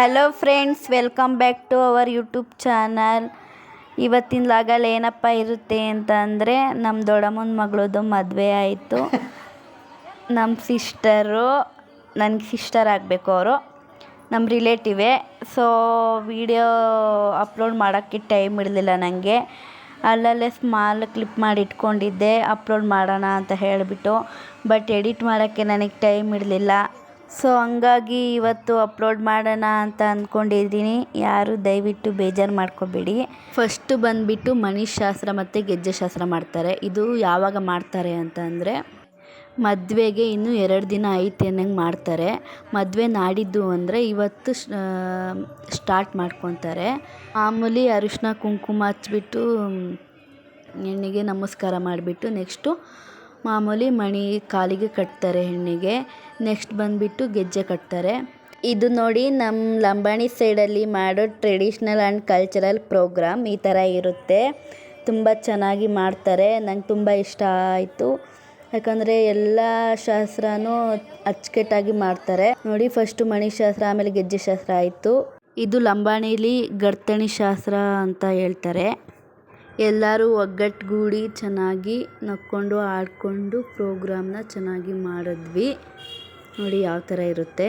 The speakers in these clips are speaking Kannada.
Hello friends welcome back to our YouTube channel ಇವತ್ತಿನ ಲಾಗಲ್ಲಿ ಏನಪ್ಪ ಇರುತ್ತೆ ಅಂತ ಅಂದರೆ ನಮ್ಮ ದೊಡ್ಡಮ್ಮನ ಮಗಳದು ಮದುವೆ ಆಯಿತು. ನಮ್ಮ ಸಿಸ್ಟರು ನನಗೆ ಸಿಸ್ಟರ್ ಆಗಬೇಕು ಅವರು. ನಮ್ಮ ರಿಲೇಟಿವೇ ಸೊ ವಿಡಿಯೋ ಅಪ್ಲೋಡ್ ಮಾಡೋಕ್ಕೆ ಟೈಮ್ ಇರಲಿಲ್ಲ ನನಗೆ ಅಲ್ಲಲ್ಲೇ ಸ್ಮಾಲ್ ಕ್ಲಿಪ್ ಮಾಡಿ ಇಟ್ಕೊಂಡಿದ್ದೆ. ಅಪ್ಲೋಡ್ ಮಾಡೋಣ ಅಂತ ಹೇಳಿಬಿಟ್ಟು. ಬಟ್ ಎಡಿಟ್ ಮಾಡೋಕ್ಕೆ ನನಗೆ ಟೈಮ್ ಇರಲಿಲ್ಲ. ಸೊ ಹಂಗಾಗಿ ಇವತ್ತು ಅಪ್ಲೋಡ್ ಮಾಡೋಣ ಅಂತ ಅಂದ್ಕೊಂಡಿದ್ದೀನಿ. ಯಾರು ದಯವಿಟ್ಟು ಬೇಜಾರು ಮಾಡ್ಕೋಬೇಡಿ. ಫಸ್ಟು ಬಂದುಬಿಟ್ಟು ಮಣಿ ಶಾಸ್ತ್ರ ಮತ್ತು ಗೆಜ್ಜೆ ಶಾಸ್ತ್ರ ಮಾಡ್ತಾರೆ. ಇದು ಯಾವಾಗ ಮಾಡ್ತಾರೆ ಅಂತ ಅಂದರೆ ಮದುವೆಗೆ ಇನ್ನೂ ಎರಡು ದಿನ ಐತೆ ಅನ್ನಂಗೆ ಮಾಡ್ತಾರೆ. ಮದುವೆ ನಾಡಿದ್ದು ಅಂದರೆ ಇವತ್ತು ಸ್ಟಾರ್ಟ್ ಮಾಡ್ಕೊತಾರೆ. ಮಾಮೂಲಿ ಅರಿಶಿನ ಕುಂಕುಮ ಹಚ್ಬಿಟ್ಟು ಹೆಣ್ಣಿಗೆ ನಮಸ್ಕಾರ ಮಾಡಿಬಿಟ್ಟು ನೆಕ್ಸ್ಟು ಮಾಮೂಲಿ ಮಣಿ ಕಾಲಿಗೆ ಕಟ್ತಾರೆ ಹೆಣ್ಣಿಗೆ. ನೆಕ್ಸ್ಟ್ ಬಂದುಬಿಟ್ಟು ಗೆಜ್ಜೆ ಕಟ್ತಾರೆ. ಇದು ನೋಡಿ ನಮ್ಮ ಲಂಬಾಣಿ ಸೈಡಲ್ಲಿ ಮಾಡೋ ಟ್ರೆಡಿಷ್ನಲ್ ಆ್ಯಂಡ್ ಕಲ್ಚರಲ್ ಪ್ರೋಗ್ರಾಮ್ ಈ ಥರ ಇರುತ್ತೆ. ತುಂಬ ಚೆನ್ನಾಗಿ ಮಾಡ್ತಾರೆ. ನಂಗೆ ತುಂಬ ಇಷ್ಟ ಆಯಿತು. ಯಾಕಂದರೆ ಎಲ್ಲ ಶಾಸ್ತ್ರನೂ ಅಚ್ಚುಕಟ್ಟಾಗಿ ಮಾಡ್ತಾರೆ. ನೋಡಿ ಫಸ್ಟು ಮಣಿ ಶಾಸ್ತ್ರ, ಆಮೇಲೆ ಗೆಜ್ಜೆ ಶಾಸ್ತ್ರ ಆಯಿತು. ಇದು ಲಂಬಾಣಿಲಿ ಗರ್ತಣಿ ಶಾಸ್ತ್ರ ಅಂತ ಹೇಳ್ತಾರೆ. ಎಲ್ಲರೂ ಒಗ್ಗಟ್ಟುಗೂಡಿ ಚೆನ್ನಾಗಿ ನಕ್ಕೊಂಡು ಆಡಿಕೊಂಡು ಪ್ರೋಗ್ರಾಮ್ನ ಚೆನ್ನಾಗಿ ಮಾಡಿದ್ವಿ. ನೋಡಿ ಯಾವ ಥರ ಇರುತ್ತೆ.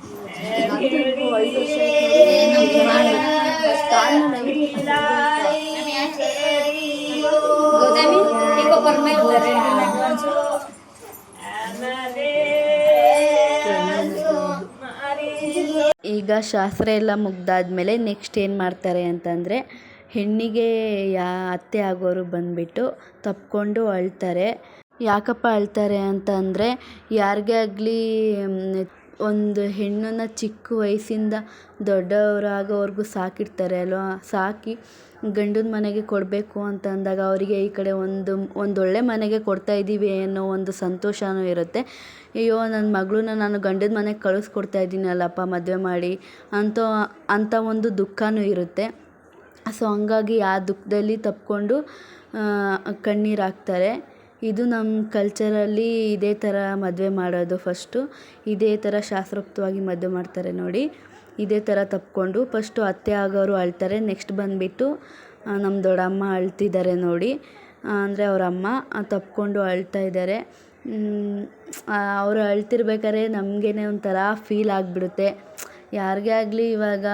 ಈಗ ಶಾಸ್ತ್ರ ಎಲ್ಲ ಮುಗ್ದಾದ್ಮೇಲೆ ನೆಕ್ಸ್ಟ್ ಏನು ಮಾಡ್ತಾರೆ ಅಂತಂದರೆ ಹೆಣ್ಣಿಗೆ ಯಾ ಅತ್ತೆ ಆಗೋರು ಬಂದುಬಿಟ್ಟು ತಪ್ಕೊಂಡು ಅಳ್ತಾರೆ. ಯಾಕಪ್ಪ ಅಳ್ತಾರೆ ಅಂತಂದರೆ ಯಾರಿಗೇ ಆಗಲಿ ಒಂದು ಹೆಣ್ಣನ್ನು ಚಿಕ್ಕ ವಯಸ್ಸಿಂದ ದೊಡ್ಡವರಾಗೋವರೆಗೂ ಸಾಕಿರ್ತಾರೆ, ಅಲ್ವಾ? ಸಾಕಿ ಗಂಡನ ಮನೆಗೆ ಕೊಡಬೇಕು ಅಂತ ಅಂದಾಗ ಅವರಿಗೆ ಈ ಕಡೆ ಒಂದು, ಒಂದೊಳ್ಳೆ ಮನೆಗೆ ಕೊಡ್ತಾ ಇದ್ದೀವಿ ಅನ್ನೋ ಒಂದು ಸಂತೋಷವೂ ಇರುತ್ತೆ. ಅಯ್ಯೋ ನನ್ನ ಮಗಳನ್ನ ನಾನು ಗಂಡನ ಮನೆಗೆ ಕಳಿಸ್ಕೊಡ್ತಾ ಇದ್ದೀನಲ್ಲಪ್ಪ ಮದುವೆ ಮಾಡಿ ಅಂತ ಅಂಥ ಒಂದು ದುಃಖವೂ ಇರುತ್ತೆ. ಸೊ, ಹಂಗಾಗಿ ಆ ದುಃಖದಲ್ಲಿ ತಪ್ಪಿಕೊಂಡು ಕಣ್ಣೀರು ಹಾಕ್ತಾರೆ. ಇದು ನಮ್ಮ ಕಲ್ಚರಲ್ಲಿ ಇದೇ ಥರ ಮದುವೆ ಮಾಡೋದು ಫಸ್ಟು ಇದೇ ಥರ ಶಾಸ್ತ್ರೋಕ್ತವಾಗಿ ಮದುವೆ ಮಾಡ್ತಾರೆ ನೋಡಿ. ಇದೇ ಥರ ತಪ್ಪಿಕೊಂಡು ಫಸ್ಟು ಅತ್ತೆ ಆಗೋರು ಅಳ್ತಾರೆ ನೆಕ್ಸ್ಟ್ ಬಂದುಬಿಟ್ಟು ನಮ್ಮ ದೊಡ್ಡಮ್ಮ ಅಳ್ತಿದ್ದಾರೆ ನೋಡಿ. ಅಂದರೆ ಅವ್ರ ಅಮ್ಮ ತಪ್ಪಿಕೊಂಡು ಅಳ್ತಾ ಇದ್ದಾರೆ ಅವರು ಅಳ್ತಿರ್ಬೇಕಾದ್ರೆ ನಮಗೇನೆ ಒಂಥರ ಫೀಲ್ ಆಗಿಬಿಡುತ್ತೆ. ಯಾರಿಗೇ ಆಗಲಿ ಇವಾಗ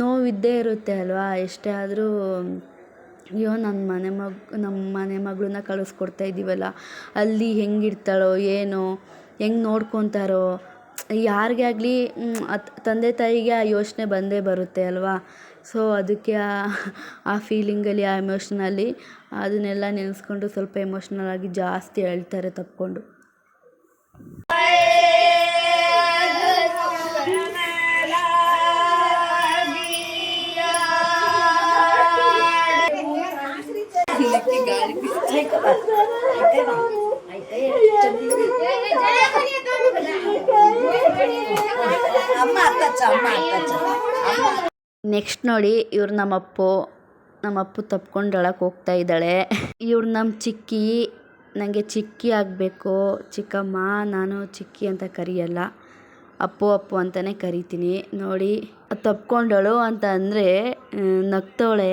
ನೋವಿದ್ದೇ ಇರುತ್ತೆ ಅಲ್ವಾ? ಎಷ್ಟೇ ಆದರೂ ಅಯ್ಯೋ ನನ್ನ ಮನೆ ಮಗ ನಮ್ಮ ಮನೆ ಮಗಳನ್ನ ಕಳಿಸ್ಕೊಡ್ತಾ ಇದ್ದೀವಲ್ಲ ಅಲ್ಲಿ ಹೆಂಗಿರ್ತಾಳೋ, ಏನೋ, ಹೆಂಗೆ ನೋಡ್ಕೊತಾರೋ, ಯಾರಿಗೆ ಆಗಲಿ ತಂದೆ ತಾಯಿಗೆ ಆ ಯೋಚನೆ ಬಂದೇ ಬರುತ್ತೆ ಅಲ್ವಾ? ಸೊ ಅದಕ್ಕೆ ಆ ಫೀಲಿಂಗಲ್ಲಿ ಆ ಎಮೋಷ್ನಲ್ಲಿ ಅದನ್ನೆಲ್ಲ ನೆನೆಸ್ಕೊಂಡು ಸ್ವಲ್ಪ ಎಮೋಷ್ನಲ್ ಆಗಿ ಜಾಸ್ತಿ ಅಳ್ತಾರೆ ತಪ್ಪಿಕೊಂಡು ನೆಕ್ಸ್ಟ್ ನೋಡಿ ಇವ್ರು ನಮ್ಮಪ್ಪು. ನಮ್ಮಪ್ಪು ತಪ್ಕೊಂಡು ಅಳಕ್ಕೆ ಹೋಗ್ತಾ ಇದ್ದಾಳೆ. ಇವ್ರು ನಮ್ಮ ಚಿಕ್ಕಿ. ನನಗೆ ಚಿಕ್ಕಿ ಆಗಬೇಕು. ಚಿಕ್ಕಮ್ಮ, ನಾನು ಚಿಕ್ಕಿ ಅಂತ ಕರೆಯಲ್ಲ. ಅಪ್ಪು ಅಪ್ಪು ಅಂತಲೇ ಕರಿತೀನಿ. ನೋಡಿ ತಪ್ಕೊಂಡಳು ಅಂತ ಅಂದರೆ ನಗ್ತವಳೆ.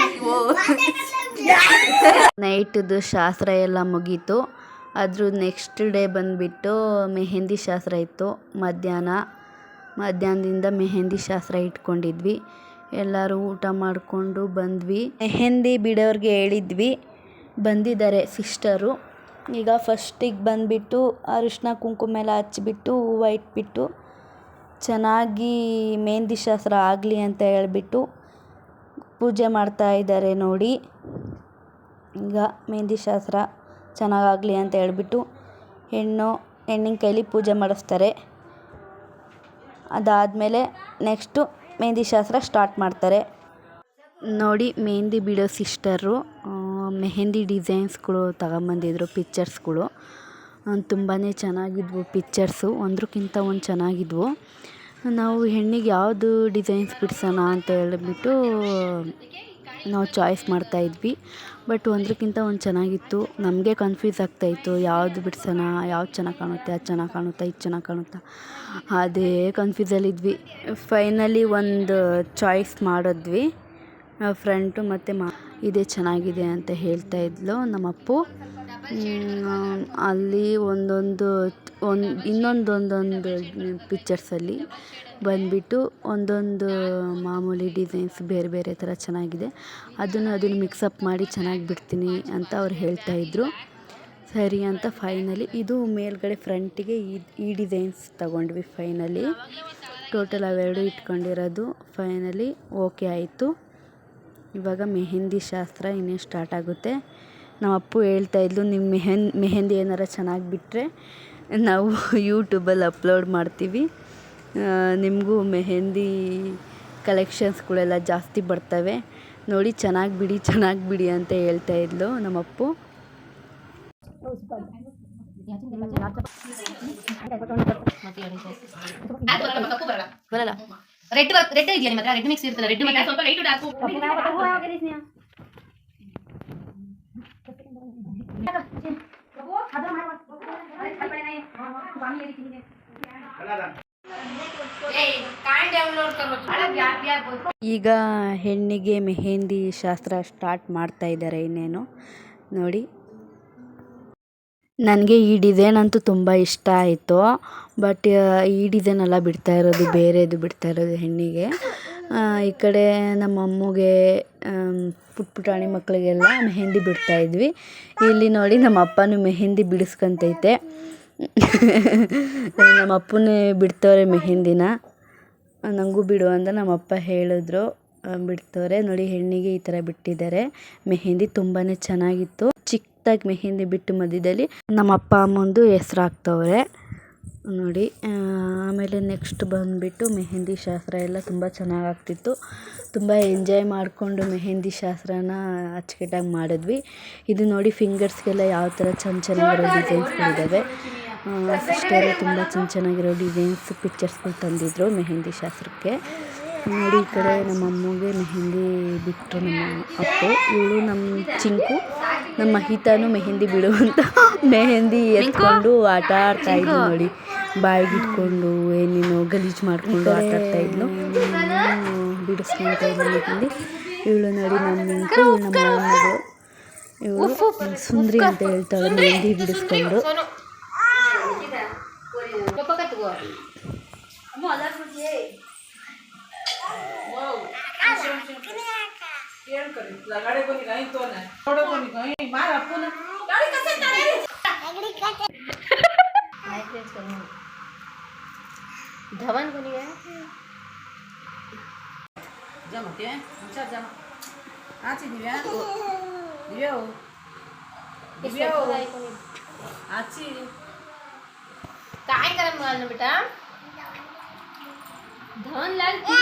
ನೈಟ್ದು ಶಾಸ್ತ್ರ ಎಲ್ಲ ಮುಗೀತು. ಅದ್ರ ನೆಕ್ಸ್ಟ್ ಡೇ ಬಂದುಬಿಟ್ಟು ಮೆಹೆಂದಿ ಶಾಸ್ತ್ರ ಇತ್ತು. ಮಧ್ಯಾಹ್ನ, ಮಧ್ಯಾಹ್ನದಿಂದ ಮೆಹೆಂದಿ ಶಾಸ್ತ್ರ ಇಟ್ಕೊಂಡಿದ್ವಿ. ಎಲ್ಲರೂ ಊಟ ಮಾಡಿಕೊಂಡು ಬಂದ್ವಿ. ಮೆಹೆಂದಿ ಬಿಡೋರಿಗೆ ಹೇಳಿದ್ವಿ. ಬಂದಿದ್ದಾರೆ ಸಿಸ್ಟರು ಈಗ ಫಸ್ಟಿಗೆ ಬಂದುಬಿಟ್ಟು ಅರಿಶಿನ ಕುಂಕುಮ ಎಲ್ಲ ಹಚ್ಚಿಬಿಟ್ಟು ಹೂವು ಇಟ್ಬಿಟ್ಟು, ಚೆನ್ನಾಗಿ ಮೆಹಂದಿ ಶಾಸ್ತ್ರ ಆಗಲಿ ಅಂತ ಹೇಳ್ಬಿಟ್ಟು ಪೂಜೆ ಮಾಡ್ತಾ ಇದ್ದಾರೆ ನೋಡಿ. ಈಗ ಮೆಹಂದಿ ಶಾಸ್ತ್ರ ಚೆನ್ನಾಗಾಗಲಿ ಅಂತ ಹೇಳ್ಬಿಟ್ಟು ಹೆಣ್ಣು, ಹೆಣ್ಣಿನ ಕೈಲಿ ಪೂಜೆ ಮಾಡಿಸ್ತಾರೆ. ಅದಾದಮೇಲೆ ನೆಕ್ಸ್ಟು ಮೆಹಂದಿ ಶಾಸ್ತ್ರ ಸ್ಟಾರ್ಟ್ ಮಾಡ್ತಾರೆ. ನೋಡಿ, ಮೆಹಂದಿ ಬಿಡೋ ಸಿಸ್ಟರು ಮೆಹಂದಿ ಡಿಸೈನ್ಸ್ಗಳು ತಗೊಂಬಂದಿದ್ರು ಪಿಕ್ಚರ್ಸ್ಗಳು ತುಂಬಾ ಚೆನ್ನಾಗಿದ್ವು ಪಿಕ್ಚರ್ಸು ಒಂದಕ್ಕಿಂತ ಒಂದು ಚೆನ್ನಾಗಿದ್ವು. ನಾವು ಹೆಣ್ಣಿಗೆ ಯಾವುದು ಡಿಸೈನ್ಸ್ ಬಿಡಿಸೋಣ ಅಂತ ಹೇಳಿಬಿಟ್ಟು ನಾವು ಚಾಯ್ಸ್ ಮಾಡ್ತಾಯಿದ್ವಿ ಬಟ್ ಒಂದಕ್ಕಿಂತ ಒಂದು ಚೆನ್ನಾಗಿತ್ತು. ನಮಗೆ ಕನ್ಫ್ಯೂಸ್ ಆಗ್ತಾಯಿತ್ತು ಯಾವುದು ಬಿಡಿಸೋಣ? ಯಾವ್ದು ಚೆನ್ನಾಗಿ ಕಾಣುತ್ತೆ? ಅದು ಚೆನ್ನಾಗಿ ಕಾಣುತ್ತಾ? ಇದು ಚೆನ್ನಾಗಿ ಕಾಣುತ್ತಾ? ಅದೇ ಕನ್ಫ್ಯೂಸಲ್ಲಿದ್ವಿ ಫೈನಲಿ ಒಂದು ಚಾಯ್ಸ್ ಮಾಡಿದ್ವಿ. ಫ್ರಂಟು ಮತ್ತು ಮ ಇದೇ ಚೆನ್ನಾಗಿದೆ ಅಂತ ಹೇಳ್ತಾ ಇದ್ಲು ನಮ್ಮ ಅಪ್ಪು ಅಲ್ಲಿ ಒಂದೊಂದು ಒಂದು ಇನ್ನೊಂದು ಒಂದೊಂದು ಪಿಕ್ಚರ್ಸಲ್ಲಿ ಬಂದುಬಿಟ್ಟು ಒಂದೊಂದು ಮಾಮೂಲಿ ಡಿಸೈನ್ಸ್ ಬೇರೆ ಬೇರೆ ಥರ ಚೆನ್ನಾಗಿದೆ. ಅದನ್ನು ಅದನ್ನು ಮಿಕ್ಸಪ್ ಮಾಡಿ ಚೆನ್ನಾಗಿ ಬಿಡ್ತೀನಿ ಅಂತ ಅವ್ರು ಹೇಳ್ತಾಯಿದ್ರು ಸರಿ ಅಂತ ಫೈನಲಿ ಇದು ಮೇಲ್ಗಡೆ ಫ್ರಂಟಿಗೆ ಈ ಈ ಡಿಸೈನ್ಸ್ ತಗೊಂಡ್ವಿ ಫೈನಲಿ ಟೋಟಲ್ ಅವೆರಡು ಇಟ್ಕೊಂಡಿರೋದು. ಫೈನಲಿ ಓಕೆ ಆಯಿತು. ಇವಾಗ ಮೆಹೆಂದಿ ಶಾಸ್ತ್ರ ಇನ್ನೇನು ಸ್ಟಾರ್ಟ್ ಆಗುತ್ತೆ. ನಮ್ಮ ಅಪ್ಪು ಹೇಳ್ತಾ ಇದ್ಲು ನಿಮ್ಮ ಮೆಹೆನ್ ಮೆಹೆಂದಿ ಏನಾರ ಚೆನ್ನಾಗಿ ಬಿಟ್ಟರೆ ನಾವು ಯೂಟ್ಯೂಬಲ್ಲಿ ಅಪ್ಲೋಡ್ ಮಾಡ್ತೀವಿ. ನಿಮಗೂ ಮೆಹೆಂದಿ ಕಲೆಕ್ಷನ್ಸ್ಗಳೆಲ್ಲ ಜಾಸ್ತಿ ಬರ್ತವೆ. ನೋಡಿ ಚೆನ್ನಾಗಿ ಬಿಡಿ ಚೆನ್ನಾಗಿ ಬಿಡಿ ಅಂತ ಹೇಳ್ತಾ ಇದ್ಲು ನಮ್ಮಪ್ಪು ಬರಲ್ಲ. ರೆಡ್ ರೆಡ್ ಇದೆಯಾ ನಿಮ್ಮ ಹತ್ರ ರೆಡ್ ಮಿಕ್ಸ್ ಇರ್ತಲ್ಲ ರೆಡ್ ಮತ್ತೆ ಸ್ವಲ್ಪ ಲೈಟ್ ಹಾಕು. ಈಗ ಹೆಣ್ಣಿಗೆ ಮೆಹೆಂದಿ ಶಾಸ್ತ್ರ ಸ್ಟಾರ್ಟ್ ಮಾಡ್ತಾ ಇದ್ದಾರೆ ಇನ್ನೇನು. ನೋಡಿ. ನನಗೆ ಈ ಡಿಸೈನ್ ಅಂತೂ ತುಂಬ ಇಷ್ಟ ಆಯಿತು. ಬಟ್ ಈ ಡಿಸೈನ್ ಎಲ್ಲ ಬಿಡ್ತಾ ಇರೋದು ಬೇರೆದು ಬಿಡ್ತಾ ಇರೋದು ಹೆಣ್ಣಿಗೆ. ಈ ಕಡೆ ನಮ್ಮ ಅಮ್ಮಗೆ ಪುಟ್ಟ ಪುಟಾಣಿ ಮಕ್ಕಳಿಗೆಲ್ಲ ಮೆಹೆಂದಿ ಬಿಡ್ತಾ ಇದ್ವಿ. ಇಲ್ಲಿ ನೋಡಿ ನಮ್ಮ ಅಪ್ಪನೂ ಮೆಹೆಂದಿ ಬಿಡಿಸ್ಕೊಂತೈತೆ. ನಮ್ಮ ಅಪ್ಪನೇ ಬಿಡ್ತವ್ರೆ ಮೆಹೆಂದಿನ. ನನಗೂ ಬಿಡು ಅಂತ ನಮ್ಮ ಅಪ್ಪ ಹೇಳಿದ್ರು. ಬಿಡ್ತವ್ರೆ. ನೋಡಿ, ಹೆಣ್ಣಿಗೆ ಈ ಥರ ಬಿಟ್ಟಿದ್ದಾರೆ. ಮೆಹೆಂದಿ ತುಂಬಾ ಚೆನ್ನಾಗಿತ್ತು. ಚಿಕ್ಕದಾಗಿ ಮೆಹೆಂದಿ ಬಿಟ್ಟು ಮಧ್ಯದಲ್ಲಿ ನಮ್ಮ ಅಪ್ಪ ಅಮ್ಮಂದು ಹೆಸ್ರು ಹಾಕ್ತವ್ರೆ ನೋಡಿ ಆಮೇಲೆ ನೆಕ್ಸ್ಟ್ ಬಂದುಬಿಟ್ಟು ಮೆಹೆಂದಿ ಶಾಸ್ತ್ರ ಎಲ್ಲ ತುಂಬ ಚೆನ್ನಾಗಿ ಆಗ್ತಿತ್ತು ತುಂಬ ಎಂಜಾಯ್ ಮಾಡಿಕೊಂಡು ಮೆಹೆಂದಿ ಶಾಸ್ತ್ರನ ಅಚ್ಚುಕಟ್ಟಾಗಿ ಮಾಡಿದ್ವಿ. ಇದು ನೋಡಿ ಫಿಂಗರ್ಸ್ಗೆಲ್ಲ ಯಾವ ಥರ ಚೆನ್ನ ಚೆನ್ನಾಗಿರೋ ಡಿಸೈನ್ಸ್ಗಳಿದ್ದಾವೆ ಸಿಸ್ಟರು ತುಂಬ ಚೆನ್ನ ಚೆನ್ನಾಗಿರೋ ಡಿಸೈನ್ಸ್ ಪಿಕ್ಚರ್ಸ್ಗಳು ತಂದಿದ್ರು ಮೆಹೆಂದಿ ಶಾಸ್ತ್ರಕ್ಕೆ. ನೋಡಿ ಈ ಕಡೆ ನಮ್ಮ ಅಮ್ಮಗೆ ಮೆಹೆಂದಿ ಬಿಟ್ಟರು ನಮ್ಮ ಅಪ್ಪು ಇವಳು ನಮ್ಮ ಚಿಂಕು ನಮ್ಮ ಹಿತಾನು ಮೆಹೆಂದಿ ಬಿಡುವಂತ ಮೆಹೆಂದಿ ಎತ್ಕೊಂಡು ಆಟ ಆಡ್ತಾ ಇದ್ಲು ನೋಡಿ. ಬಾಯಿಗೆ ಇಟ್ಕೊಂಡು ಏನೇನೋ ಗಲೀಜು ಮಾಡಿಕೊಂಡು ಆಟ ಆಡ್ತಾ ಇದ್ಲು. ಬಿಡಿಸ್ಕೊಳ್ತಾ ಇದ್ಲು ಮೆಹೆಂದಿ. ಇವಳು ನೋಡಿ ನಮ್ಮ ಮಿಂಕು ನಮ್ಮ ಅಮ್ಮಗಳು ಮಗಳು ಇವಳು ಸುಂದ್ರಿ ಅಂತ ಹೇಳ್ತಾಳೆ ಮೆಹೆಂದಿ ಬಿಡಿಸ್ಕೊಂಡು. धवन को नहीं गए जम के अच्छा जम हाँ जी दिव्या हो दिव्या हो दिव्या हो अच्छी काय करम मालूम बेटा धवन लाल की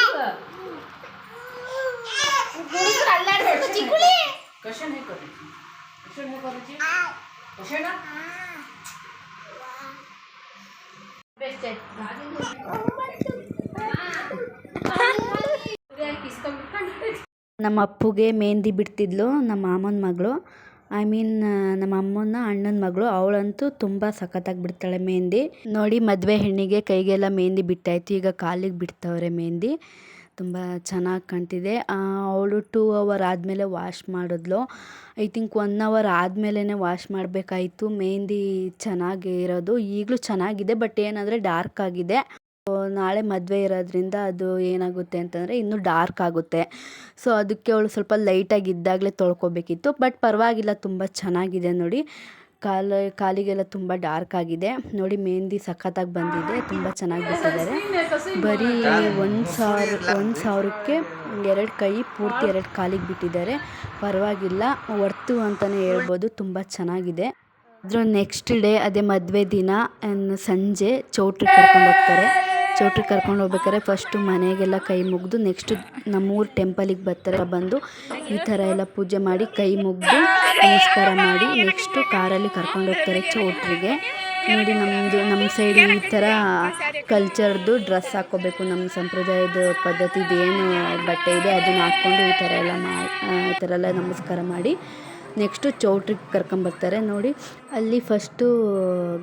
ನಮ್ಮ ಅಪ್ಪುಗೆ ಮೆಹಂದಿ ಬಿಡ್ತಿದ್ಲು ನಮ್ಮ ಮಾಮನ ಮಗಳು. ಐ ಮೀನ್ ನಮ್ಮ ಅಮ್ಮನ ಅಣ್ಣನ ಮಗಳು. ಅವಳಂತೂ ತುಂಬ ಸಖತ್ತಾಗಿ ಬಿಡ್ತಾಳೆ ಮೆಹಂದಿ ನೋಡಿ ಮದುವೆ ಹೆಣ್ಣಿಗೆ ಕೈಗೆಲ್ಲ ಮೆಹಂದಿ ಬಿಟ್ಟಾಯ್ತು. ಈಗ ಕಾಲಿಗೆ ಬಿಡ್ತವ್ರೆ ಮೆಹಂದಿ ತುಂಬ ಚೆನ್ನಾಗಿ ಕಾಣ್ತಿದೆ. ಅವಳು ಟೂ ಅವರ್ ಆದಮೇಲೆ ವಾಶ್ ಮಾಡಿದ್ಲು. ಐ ಥಿಂಕ್ ಒನ್ ಅವರ್ ಆದಮೇಲೆ ವಾಶ್ ಮಾಡಬೇಕಾಯಿತು. ಮೆಹಂದಿ ಚೆನ್ನಾಗಿ ಇರೋದು. ಈಗಲೂ ಚೆನ್ನಾಗಿದೆ ಬಟ್ ಏನಂದರೆ ಡಾರ್ಕ್ ಆಗಿದೆ. ನಾಳೆ ಮದುವೆ ಇರೋದ್ರಿಂದ ಅದು ಏನಾಗುತ್ತೆ ಅಂತಂದರೆ ಇನ್ನೂ ಡಾರ್ಕ್ ಆಗುತ್ತೆ. ಸೊ ಅದಕ್ಕೆ ಅವಳು ಸ್ವಲ್ಪ ಲೈಟಾಗಿ ಇದ್ದಾಗಲೇ ತೊಳ್ಕೊಬೇಕಿತ್ತು. ಬಟ್ ಪರವಾಗಿಲ್ಲ, ತುಂಬ ಚೆನ್ನಾಗಿದೆ ನೋಡಿ. ಕಾಲ, ಕಾಲಿಗೆಲ್ಲ ತುಂಬ ಡಾರ್ಕ್ ಆಗಿದೆ. ನೋಡಿ ಮೆಹಂದಿ ಸಖತ್ತಾಗಿ ಬಂದಿದೆ. ತುಂಬ ಚೆನ್ನಾಗಿ ಬಿಟ್ಟಿದ್ದಾರೆ. ಬರೀ ಒಂದು ಸಾವಿರ, ಒಂದು ಸಾವಿರಕ್ಕೆ ಎರಡು ಕೈ, ಪೂರ್ತಿ ಎರಡು ಕಾಲಿಗೆ ಬಿಟ್ಟಿದ್ದಾರೆ. ಪರವಾಗಿಲ್ಲ ವರ್ತು ಅಂತಲೇ ಹೇಳ್ಬೋದು. ತುಂಬ ಚೆನ್ನಾಗಿದೆ. ಅದ್ರ ನೆಕ್ಸ್ಟ್ ಡೇ ಅದೇ ಮದುವೆ ದಿನ ಸಂಜೆ ಚೌಟ್ರಿಗೆ ಕರ್ಕೊಂಡು ಹೋಗ್ತಾರೆ. ಚೌಟ್ರಿಗೆ ಕರ್ಕೊಂಡು ಹೋಗ್ಬೇಕಾದ್ರೆ ಫಸ್ಟು ಮನೆಗೆಲ್ಲ ಕೈ ಮುಗಿದು ನೆಕ್ಸ್ಟ್ ನಮ್ಮೂರು ಟೆಂಪಲಿಗೆ ಬರ್ತಾರೆ, ಬಂದು ಈ ಥರ ಎಲ್ಲ ಪೂಜೆ ಮಾಡಿ ಕೈ ಮುಗಿದು ನಮಸ್ಕಾರ ಮಾಡಿ ನೆಕ್ಸ್ಟು ಕಾರಲ್ಲಿ ಕರ್ಕೊಂಡು ಹೋಗ್ತಾರೆ ಚೌಟ್ರಿಗೆ. ನೋಡಿ ನಮ್ಮದು ನಮ್ಮ ಸೈಡ್ ಈ ಥರ ಕಲ್ಚರ್ದು ಡ್ರೆಸ್ ಹಾಕ್ಕೋಬೇಕು. ನಮ್ಮ ಸಂಪ್ರದಾಯದ ಪದ್ಧತಿದು ಏನು ಬಟ್ಟೆ ಇದೆ, ಅದನ್ನು ಹಾಕ್ಕೊಂಡು ಈ ಥರ ಎಲ್ಲ ಮಾ ಈ ಥರ ಎಲ್ಲ ನಮಸ್ಕಾರ ಮಾಡಿ ನೆಕ್ಸ್ಟು ಚೌಟ್ರಿಗೆ ಕರ್ಕೊಂಬರ್ತಾರೆ ನೋಡಿ, ಅಲ್ಲಿ ಫಸ್ಟು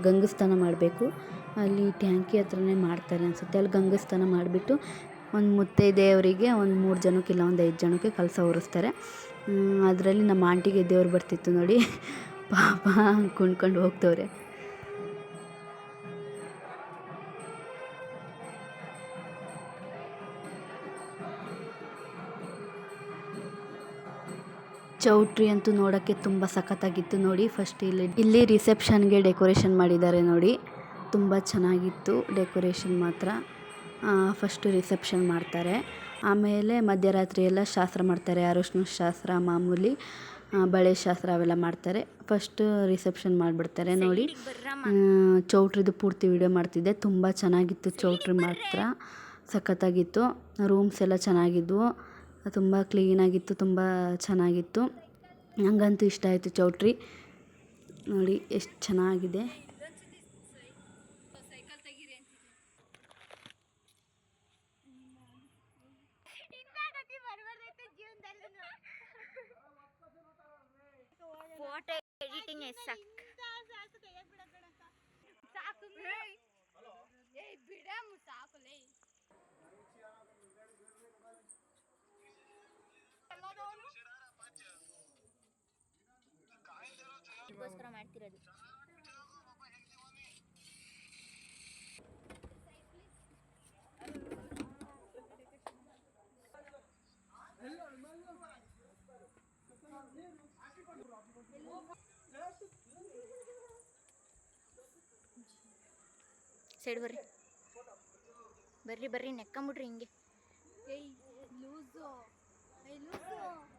ಗಂಗಸ್ಥಾನ ಮಾಡಬೇಕು. ಅಲ್ಲಿ ಟ್ಯಾಂಕಿ ಹತ್ರನೇ ಮಾಡ್ತಾರೆ ಅನಿಸುತ್ತೆ. ಅಲ್ಲಿ ಗಂಗಸ್ಥಾನ ಮಾಡಿಬಿಟ್ಟು ಒಂದು ಮುತ್ತೈದೆಯವರಿಗೆ ಒಂದು ಮೂರು ಜನಕ್ಕೆ ಇಲ್ಲ, ಒಂದು ಐದು ಜನಕ್ಕೆ ಕಲಸ ಉರಿಸ್ತಾರೆ ಅದರಲ್ಲಿ ನಮ್ಮ ಆಂಟಿಗೆ ದೇವ್ರು ಬರ್ತಿತ್ತು ನೋಡಿ. ಪಾಪ ಕುಣ್ಕೊಂಡು ಹೋಗ್ತವ್ರೆ. ಚೌಟ್ರಿ ಅಂತೂ ನೋಡೋಕ್ಕೆ ತುಂಬ ಸಖತ್ತಾಗಿತ್ತು ನೋಡಿ. ಫಸ್ಟ್ ಇಲ್ಲಿ ಇಲ್ಲಿ ರಿಸೆಪ್ಷನ್ಗೆ ಡೆಕೋರೇಷನ್ ಮಾಡಿದ್ದಾರೆ ನೋಡಿ. ತುಂಬ ಚೆನ್ನಾಗಿತ್ತು ಡೆಕೋರೇಷನ್ ಮಾತ್ರ. ಫಸ್ಟು ರಿಸೆಪ್ಷನ್ ಮಾಡ್ತಾರೆ. ಆಮೇಲೆ ಮಧ್ಯರಾತ್ರಿ ಎಲ್ಲ ಶಾಸ್ತ್ರ ಮಾಡ್ತಾರೆ. ಅರಶಿನ ಶಾಸ್ತ್ರ ಮಾಮೂಲಿ ಬಳೆ ಶಾಸ್ತ್ರ ಅವೆಲ್ಲ ಮಾಡ್ತಾರೆ. ಫಸ್ಟು ರಿಸೆಪ್ಷನ್ ಮಾಡಿಬಿಡ್ತಾರೆ ನೋಡಿ. ಚೌಟ್ರಿದು ಪೂರ್ತಿ ವಿಡಿಯೋ ಮಾಡ್ತಿದ್ದೆ. ತುಂಬ ಚೆನ್ನಾಗಿತ್ತು ಚೌಟ್ರಿ ಮಾತ್ರ. ಸಖತ್ತಾಗಿತ್ತು. ರೂಮ್ಸ್ ಎಲ್ಲ ಚೆನ್ನಾಗಿದ್ವು. ತುಂಬ ಕ್ಲೀನಾಗಿತ್ತು ತುಂಬ ಚೆನ್ನಾಗಿತ್ತು. ನನಗಂತೂ ಇಷ್ಟ ಆಯಿತು ಚೌಟ್ರಿ. ನೋಡಿ ಎಷ್ಟು ಚೆನ್ನಾಗಿದೆ ಫೋಟೋ ಎಡಿಟಿಂಗ್ ಸಾಕು. ಇದಕ್ಕೋಸ್ಕರ ಮಾಡ್ತಿರೋದು. ಸೈಡ್ ಬರ್ರಿ. ಬರ್ರಿ ಬರ್ರಿ ನೆಕ್ಕಂಬಿಡ್ರಿ ಹಿಂಗೆ. ಕನ್ಕ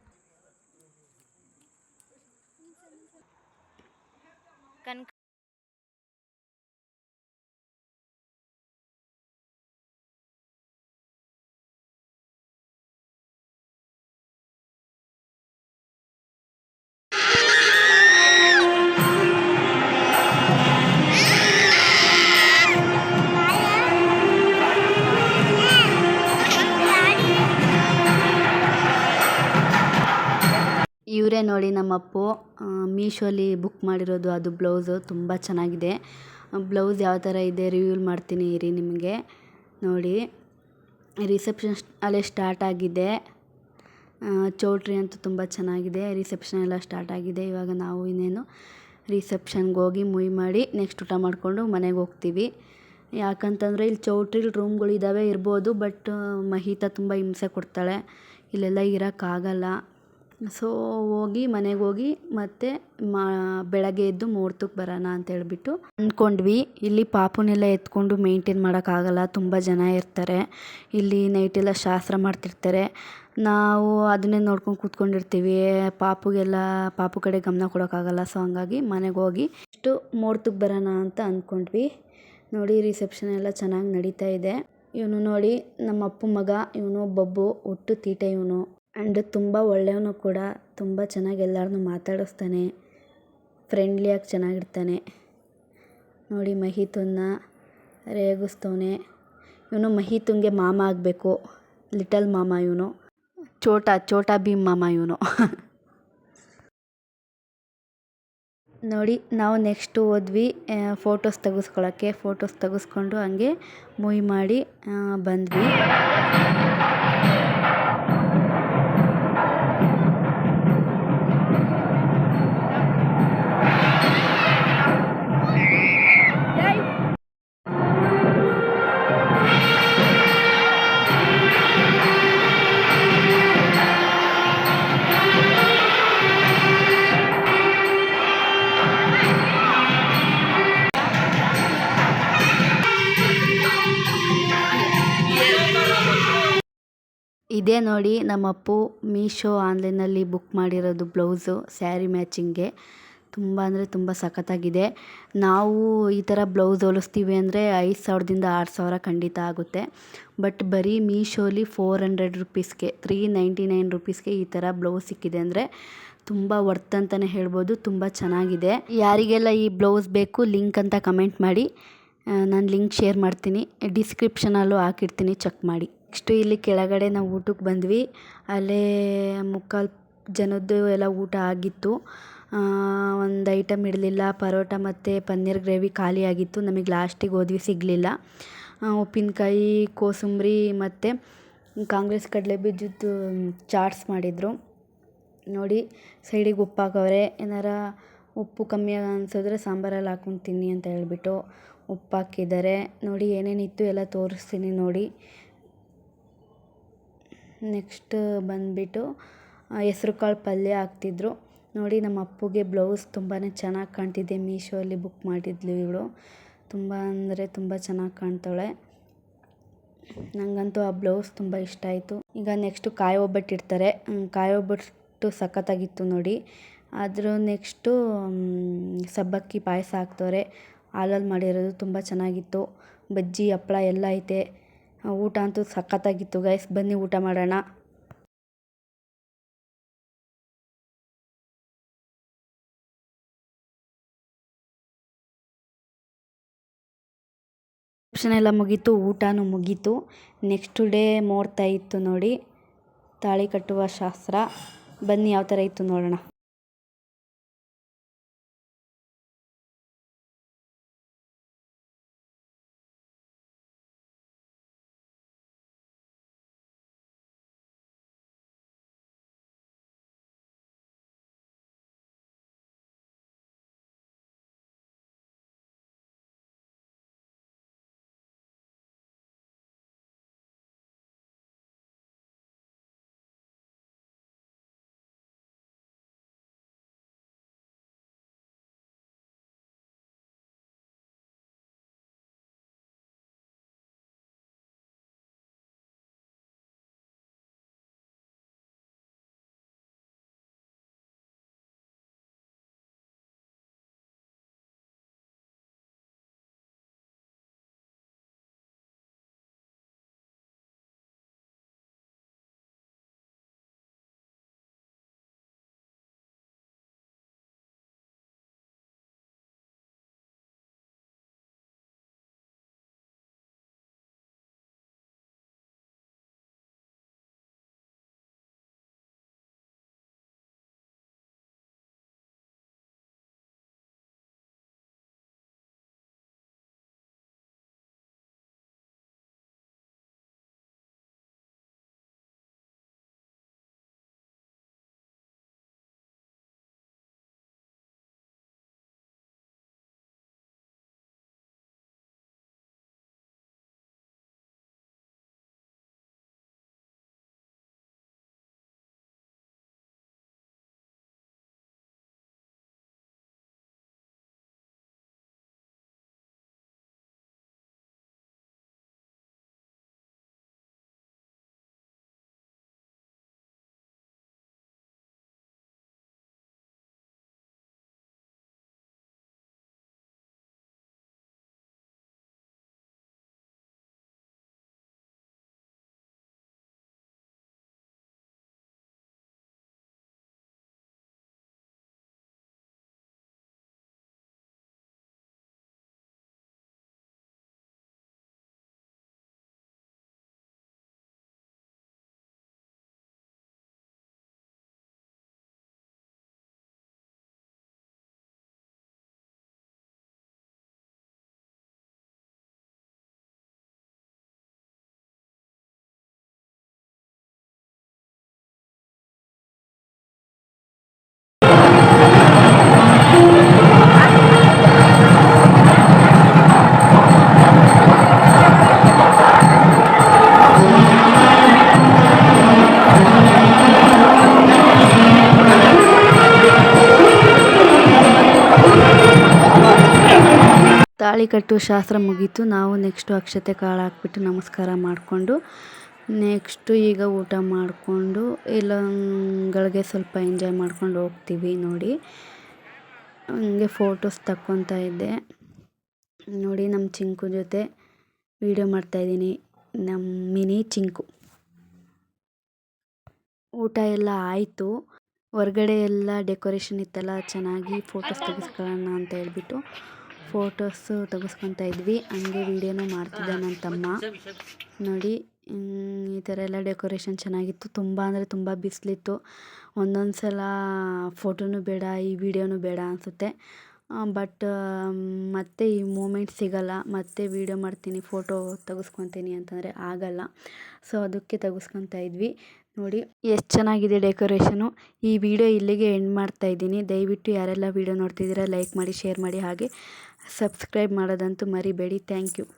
ಇವರೇ ನೋಡಿ ನಮ್ಮ ಅಪ್ಪು. ಮೀಶೋಲಿ ಬುಕ್ ಮಾಡಿರೋದು, ಅದು ಬ್ಲೌಸು ತುಂಬ ಚೆನ್ನಾಗಿದೆ. ಬ್ಲೌಸ್ ಯಾವ ಥರ ಇದೆ ರಿವ್ಯೂಲ್ ಮಾಡ್ತೀನಿ ಇರಿ ನಿಮಗೆ. ನೋಡಿ, ರಿಸೆಪ್ಷನ್ ಅಲ್ಲೇ ಸ್ಟಾರ್ಟ್ ಆಗಿದೆ. ಚೌಟ್ರಿ ಅಂತೂ ತುಂಬ ಚೆನ್ನಾಗಿದೆ. ರಿಸೆಪ್ಷನ್ ಎಲ್ಲ ಸ್ಟಾರ್ಟ್ ಆಗಿದೆ. ಇವಾಗ ನಾವು ಇನ್ನೇನು ರಿಸೆಪ್ಷನ್ಗೆ ಹೋಗಿ ಮುಯ್ ಮಾಡಿ ನೆಕ್ಸ್ಟ್ ಊಟ ಮಾಡಿಕೊಂಡು ಮನೆಗೆ ಹೋಗ್ತೀವಿ. ಯಾಕಂತಂದರೆ ಇಲ್ಲಿ ಚೌಟ್ರಿಲಿ ರೂಮ್ಗಳು ಇದ್ದಾವೆ ಇರ್ಬೋದು, ಬಟ್ ಮಹಿತ ತುಂಬ ಹಿಂಸೆ ಕೊಡ್ತಾಳೆ. ಇಲ್ಲೆಲ್ಲ ಇರೋಕ್ಕಾಗಲ್ಲ. ಸೊ ಹೋಗಿ ಮನೆಗೆ ಹೋಗಿ ಮತ್ತೆ ಮಾ, ಬೆಳಗ್ಗೆ ಎದ್ದು ಮುಹೂರ್ತಕ್ಕೆ ಬರೋಣ ಅಂತ ಹೇಳ್ಬಿಟ್ಟು ಅಂದ್ಕೊಂಡ್ವಿ. ಇಲ್ಲಿ ಪಾಪುನೆಲ್ಲ ಎತ್ಕೊಂಡು ಮೇಂಟೈನ್ ಮಾಡೋಕ್ಕಾಗಲ್ಲ ತುಂಬ ಜನ ಇರ್ತಾರೆ. ಇಲ್ಲಿ ನೈಟೆಲ್ಲ ಶಾಸ್ತ್ರ ಮಾಡ್ತಿರ್ತಾರೆ. ನಾವು ಅದನ್ನೇ ನೋಡ್ಕೊಂಡು ಕೂತ್ಕೊಂಡಿರ್ತೀವಿ. ಪಾಪುಗೆಲ್ಲ, ಪಾಪು ಕಡೆ ಗಮನ ಕೊಡೋಕ್ಕಾಗಲ್ಲ ಸೊ ಹಂಗಾಗಿ ಮನೆಗೆ ಹೋಗಿ ಇಷ್ಟು ಮೂರ್ತಕ್ಕೆ ಬರೋಣ ಅಂತ ಅಂದ್ಕೊಂಡ್ವಿ. ನೋಡಿ ರಿಸೆಪ್ಷನ್ ಎಲ್ಲ ಚೆನ್ನಾಗಿ ನಡೀತಾ ಇದೆ. ಇವನು ನೋಡಿ ನಮ್ಮ ಅಪ್ಪು ಮಗ, ಇವನು ಬಬ್ಬು ಒಟ್ಟು ತೀಟೆ ಇವನು. ಆ್ಯಂಡ್ ತುಂಬ ಒಳ್ಳೆಯವನು ಕೂಡ. ತುಂಬ ಚೆನ್ನಾಗಿ ಎಲ್ಲರನ್ನೂ ಮಾತಾಡಿಸ್ತಾನೆ. ಫ್ರೆಂಡ್ಲಿಯಾಗಿ ಚೆನ್ನಾಗಿರ್ತಾನೆ. ನೋಡಿ ಮಹಿತನ್ನ ರೇಗಿಸ್ತವ್ನೆ. ಇವನು ಮಹಿತುಂಗೆ ಮಾಮ ಆಗಬೇಕು. ಲಿಟಲ್ ಮಾಮ ಇವನು. ಚೋಟ ಚೋಟ ಭೀಮ್ ಮಾಮ ಇವನು. ನೋಡಿ ನಾವು ನೆಕ್ಸ್ಟು ಹೋದ್ವಿ ಫೋಟೋಸ್ ತೆಗೆಸ್ಕೊಳ್ಳೋಕ್ಕೆ ಫೋಟೋಸ್ ತೆಗೆಸ್ಕೊಂಡು ಹಂಗೆ ಮೂವಿ ಮಾಡಿ ಬಂದ್ವಿ. ಇದೇ ನೋಡಿ ನಮ್ಮ ಅಪ್ಪು ಮೀಶೋ ಆನ್ಲೈನಲ್ಲಿ ಬುಕ್ ಮಾಡಿರೋದು ಬ್ಲೌಸು, ಸ್ಯಾರಿ ಮ್ಯಾಚಿಂಗ್ಗೆ. ತುಂಬ ಅಂದರೆ ತುಂಬ ಸಖತ್ತಾಗಿದೆ. ನಾವು ಈ ಥರ ಬ್ಲೌಸ್ ಹೊಲಿಸ್ತೀವಿ ಅಂದರೆ ಐದು ಸಾವಿರದಿಂದ ಆರು ಸಾವಿರ ಖಂಡಿತ ಆಗುತ್ತೆ. ಬಟ್ ಬರೀ ಮೀಶೋಲಿ ಫೋರ್ ಹಂಡ್ರೆಡ್ ರುಪೀಸ್ಗೆ, ತ್ರೀ ನೈಂಟಿ ನೈನ್ ರುಪೀಸ್ಗೆ ಈ ಥರ ಬ್ಲೌಸ್ ಸಿಕ್ಕಿದೆ ಅಂದರೆ ತುಂಬ ವರ್ತ್ ಅಂತಲೇ ಹೇಳ್ಬೋದು, ತುಂಬ ಚೆನ್ನಾಗಿದೆ. ಯಾರಿಗೆಲ್ಲ ಈ ಬ್ಲೌಸ್ ಬೇಕು ಲಿಂಕ್ ಅಂತ ಕಮೆಂಟ್ ಮಾಡಿ. ನಾನು ಲಿಂಕ್ ಶೇರ್ ಮಾಡ್ತೀನಿ, ಡಿಸ್ಕ್ರಿಪ್ಷನಲ್ಲೂ ಹಾಕಿರ್ತೀನಿ, ಚೆಕ್ ಮಾಡಿ. ನೆಕ್ಸ್ಟು ಇಲ್ಲಿ ಕೆಳಗಡೆ ನಾವು ಊಟಕ್ಕೆ ಬಂದ್ವಿ. ಅಲ್ಲೇ ಮುಕ್ಕಾಲು ಜನದ್ದು ಎಲ್ಲ ಊಟ ಆಗಿತ್ತು. ಒಂದು ಐಟಮ್ ಇರಲಿಲ್ಲ ಪರೋಟ ಮತ್ತು ಪನ್ನೀರ್ ಗ್ರೇವಿ ಖಾಲಿ ಆಗಿತ್ತು. ನಮಗೆ ಲಾಸ್ಟಿಗೆ ಹೋದ್ವಿ, ಸಿಗಲಿಲ್ಲ. ಉಪ್ಪಿನಕಾಯಿ, ಕೋಸಂಬರಿ ಮತ್ತು ಕಾಂಗ್ರೆಸ್ ಕಡಲೆ ಬೀಜದ್ದು ಚಾಟ್ಸ್ ಮಾಡಿದರು. ನೋಡಿ, ಸೈಡಿಗೆ ಉಪ್ಪು ಹಾಕವ್ರೆ ಏನಾರ ಉಪ್ಪು ಕಮ್ಮಿ ಅನ್ಸಿದ್ರೆ ಸಾಂಬಾರಲ್ಲಿ ಹಾಕೊಂಡು ತಿನ್ನಿ ಅಂತ ಹೇಳ್ಬಿಟ್ಟು ಉಪ್ಪು ಹಾಕಿದ್ದಾರೆ ನೋಡಿ, ಏನೇನಿತ್ತು ಎಲ್ಲ ತೋರಿಸ್ತೀನಿ ನೋಡಿ. ನೆಕ್ಸ್ಟ್ ಬಂದುಬಿಟ್ಟು ಹೆಸ್ರು ಕಾಳು ಪಲ್ಯ ಹಾಕ್ತಿದ್ರು. ನೋಡಿ, ನಮ್ಮ ಅಪ್ಪುಗೆ ಬ್ಲೌಸ್ ತುಂಬಾ ಚೆನ್ನಾಗಿ ಕಾಣ್ತಿದೆ. ಮೀಶೋಲ್ಲಿ ಬುಕ್ ಮಾಡಿದ್ಲು ಇವಳು. ತುಂಬ ಅಂದರೆ ತುಂಬ ಚೆನ್ನಾಗಿ ಕಾಣ್ತಾಳೆ. ನನಗಂತೂ ಆ ಬ್ಲೌಸ್ ತುಂಬ ಇಷ್ಟ ಆಯಿತು. ಈಗ ನೆಕ್ಸ್ಟು ಕಾಯಿ ಒಬ್ಬಟ್ಟು ಇಡ್ತಾರೆ. ಕಾಯಿ ಒಬ್ಬಟ್ಟು ಸಖತ್ತಾಗಿತ್ತು ನೋಡಿ. ಅದ್ರ ನೆಕ್ಸ್ಟು ಸಬ್ಬಕ್ಕಿ ಪಾಯಸ ಹಾಕ್ತವ್ರೆ. ಹಾಲಲ್ಲಿ ಮಾಡಿರೋದು ತುಂಬ ಚೆನ್ನಾಗಿತ್ತು. ಬಜ್ಜಿ ಹಪ್ಳ ಎಲ್ಲ ಐತೆ. ಊಟ ಅಂತೂ ಸಖತ್ತಾಗಿತ್ತು ಗೈಸ್ ಬನ್ನಿ ಊಟ ಮಾಡೋಣ. ಎಲ್ಲ ಮುಗೀತು, ಊಟನೂ ಮುಗೀತು. ನೆಕ್ಸ್ಟ್ ಡೇ ಮುಹೂರ್ತ ಇತ್ತು ನೋಡಿ. ತಾಳಿ ಕಟ್ಟುವ ಶಾಸ್ತ್ರ. ಬನ್ನಿ ಯಾವ ಥರ ಇತ್ತು ನೋಡೋಣ. ತಾಳಿ ಕಟ್ಟುವ ಶಾಸ್ತ್ರ ಮುಗೀತು. ನಾವು ನೆಕ್ಸ್ಟು ಅಕ್ಷತೆ ಕಾಳು ಹಾಕ್ಬಿಟ್ಟು ನಮಸ್ಕಾರ ಮಾಡಿಕೊಂಡು ನೆಕ್ಸ್ಟು ಈಗ ಊಟ ಮಾಡಿಕೊಂಡು ಎಲ್ಲಗಳಿಗೆ ಸ್ವಲ್ಪ ಎಂಜಾಯ್ ಮಾಡ್ಕೊಂಡು ಹೋಗ್ತೀವಿ ನೋಡಿ. ಹಂಗೆ ಫೋಟೋಸ್ ತಕ್ಕೊತಾ ಇದ್ದೆ. ನೋಡಿ ನಮ್ಮ ಚಿಂಕು ಜೊತೆ ವೀಡಿಯೋ ಮಾಡ್ತಾಯಿದ್ದೀನಿ ನಮ್ಮ ಮಿನಿ ಚಿಂಕು. ಊಟ ಎಲ್ಲ ಆಯಿತು. ಹೊರ್ಗಡೆ ಎಲ್ಲ ಡೆಕೋರೇಷನ್ ಇತ್ತಲ್ಲ, ಚೆನ್ನಾಗಿ ಫೋಟೋಸ್ ತೆಗೆಸ್ಕೊಳ್ಳೋಣ ಅಂತ ಹೇಳ್ಬಿಟ್ಟು ಫೋಟೋಸು ತೆಗೆಸ್ಕೊತಾ ಇದ್ವಿ. ಹಂಗೆ ವೀಡಿಯೋನೂ ಮಾಡ್ತಿದ್ದ ನನ್ನ ತಮ್ಮ ನೋಡಿ ಈ ಥರ ಎಲ್ಲ ಡೆಕೋರೇಷನ್ ಚೆನ್ನಾಗಿತ್ತು. ತುಂಬ ಅಂದರೆ ತುಂಬ ಬಿಸಿಲಿತ್ತು. ಒಂದೊಂದು ಸಲ ಫೋಟೋನು ಬೇಡ, ಈ ವಿಡಿಯೋನು ಬೇಡ ಅನಿಸುತ್ತೆ. ಬಟ್ ಮತ್ತೆ ಈ ಮೂಮೆಂಟ್ ಸಿಗಲ್ಲ. ಮತ್ತೆ ವೀಡಿಯೋ ಮಾಡ್ತೀನಿ, ಫೋಟೋ ತೆಗೆಸ್ಕೊತೀನಿ ಅಂತಂದರೆ ಆಗಲ್ಲ. ಸೊ, ಅದಕ್ಕೆ ತೆಗೆಸ್ಕೊತಾ ಇದ್ವಿ. ನೋಡಿ, ಎಷ್ಟು ಚೆನ್ನಾಗಿದೆ ಡೆಕೋರೇಷನು. ಈ ವಿಡಿಯೋ ಇಲ್ಲಿಗೆ ಎಂಡ್ ಮಾಡ್ತಾ ಇದ್ದೀನಿ. ದಯವಿಟ್ಟು ಯಾರೆಲ್ಲ ವಿಡಿಯೋ ನೋಡ್ತಿದ್ದೀರಾ, ಲೈಕ್ ಮಾಡಿ, ಶೇರ್ ಮಾಡಿ ಹಾಗೆ. ಸಬ್ಸ್ಕ್ರೈಬ್ ಮಾಡೋದಂತೂ ಮರಿಬೇಡಿ. Thank you.